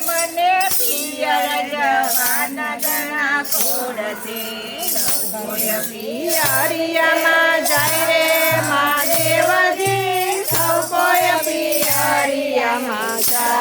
મને પિયર જવાન ગણા કોઈ પિયરિયામાં જાય રે મહાદેવજી. સૌ કોઈ પિયરિયામાં જાય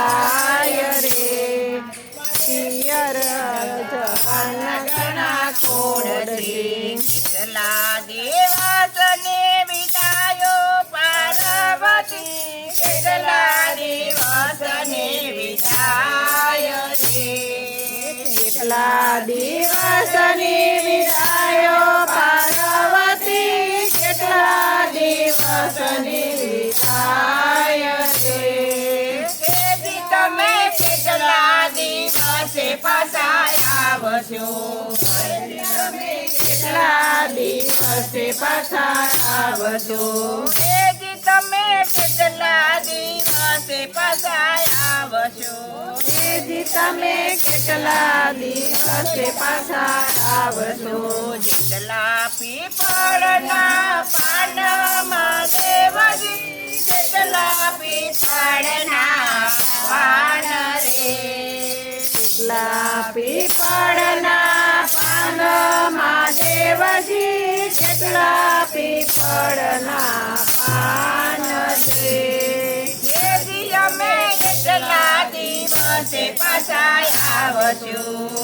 કેટલા દિવસની વિદાયો પાર્વતી, કેટલા દિવસની વિદાય તમે કેટલા દિવસે પાછા આવશો? કેટલા દિવસે આવશો? તેથી તમે કેટલા દિવસે પાછા આવશો. તેથી તમે કેટલા દિવસે પાછા આવશો. જેટલા પીપળના પાનમાં દેવજી કેટલા પીપળના પાન રે. કેટલા પીપળના પાનમાં દેવજી કેટલા પીપળના પાન અમે કેટલા દિવસે પાછા આવશું.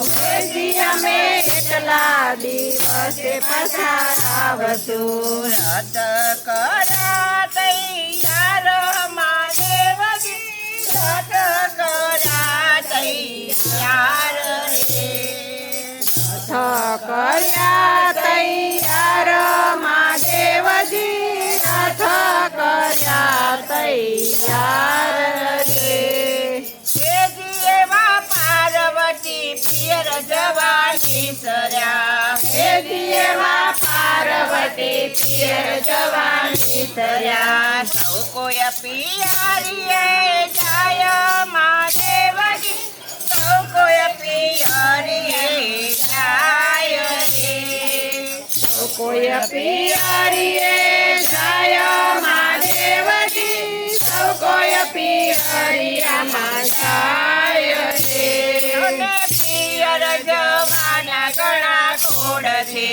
અમે કેટલા દિવસે પાછા આવશું. રત કરા તૈયાર મહાદેવજી રત કરા કર્યા તૈયાર એવા પાર્વતી પિયર જવાની પાર્વતી પિયર જવાની સર્યા સૌ કોઈ પિયારીએ જાય મહાદેવજી સૌ કોઈ પિયારીએ જાય કોઈ પિયારીએ પિયરિયામાં પિયર જવાના ઘણા કોડ છે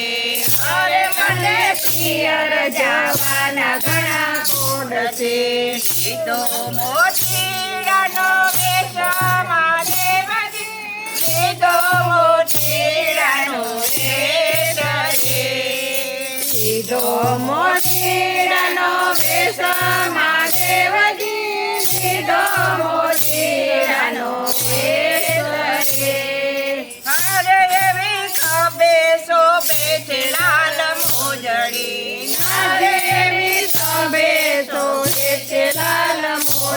પિયર જવાના ઘણા કોડ છે મહાદેવજી લીધો મોતીડાનો વેશ રે લીધો મોતીડાનો વેશ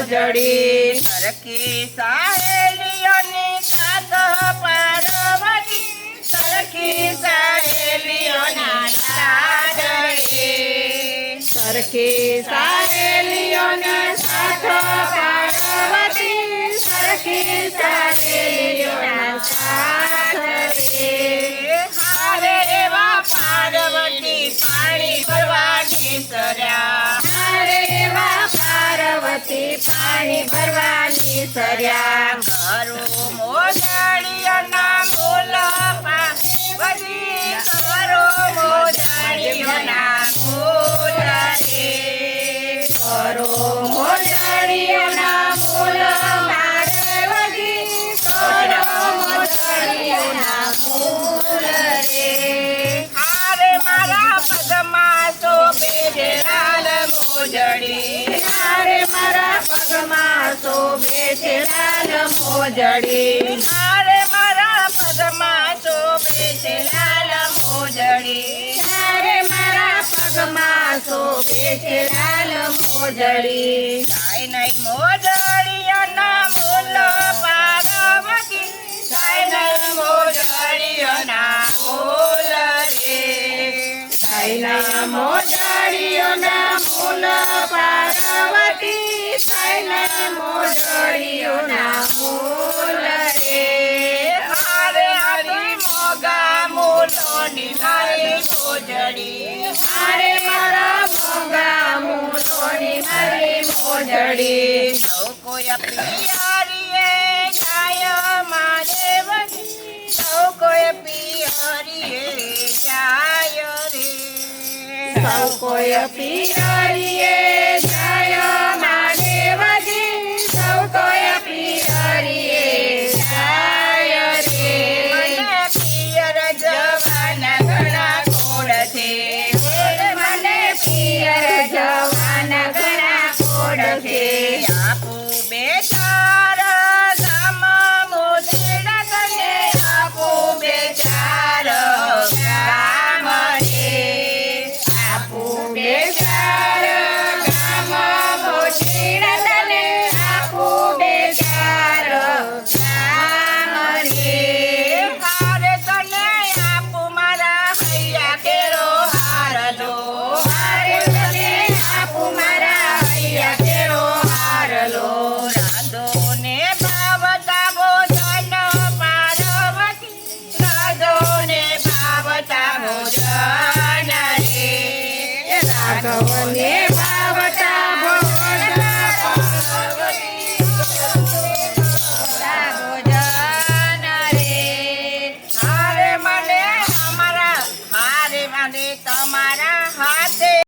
મોજડી સરખી સાહેલીઓની સાથ પાર્વતી સરખી સાહેલીઓના રે સરખી સાહેલીઓના સાથ પાણી ભરવાની સર્યા હારે એવા પાર્વતી પાણી ભરવાની સર્યા કરો મોજાળીઓના પગમાં શોભે છે લાલ મોજડી. હારે મારા પગમાં શોભે છે લાલ મોજડી. હારે મારા પગમાં શોભે છે લાલ મોજડી. કાંઈ નહીં મોજડીઓના મૂલ પાર્વતી. કાંઈ નહીં પાર્વતી કાંઈના મોજડીઓના મૂલ રે. હારે હારી મોગા મૂલોની મારી મોજડી. હારે મારા મોગા મૂલોની મારી મોજડી. સૌ કોઈ પિયરીએ જાય મારે વજી સૌ કોઈ પિયરીએ જાય રે. સૌ કોઈ પિયરીએ જાય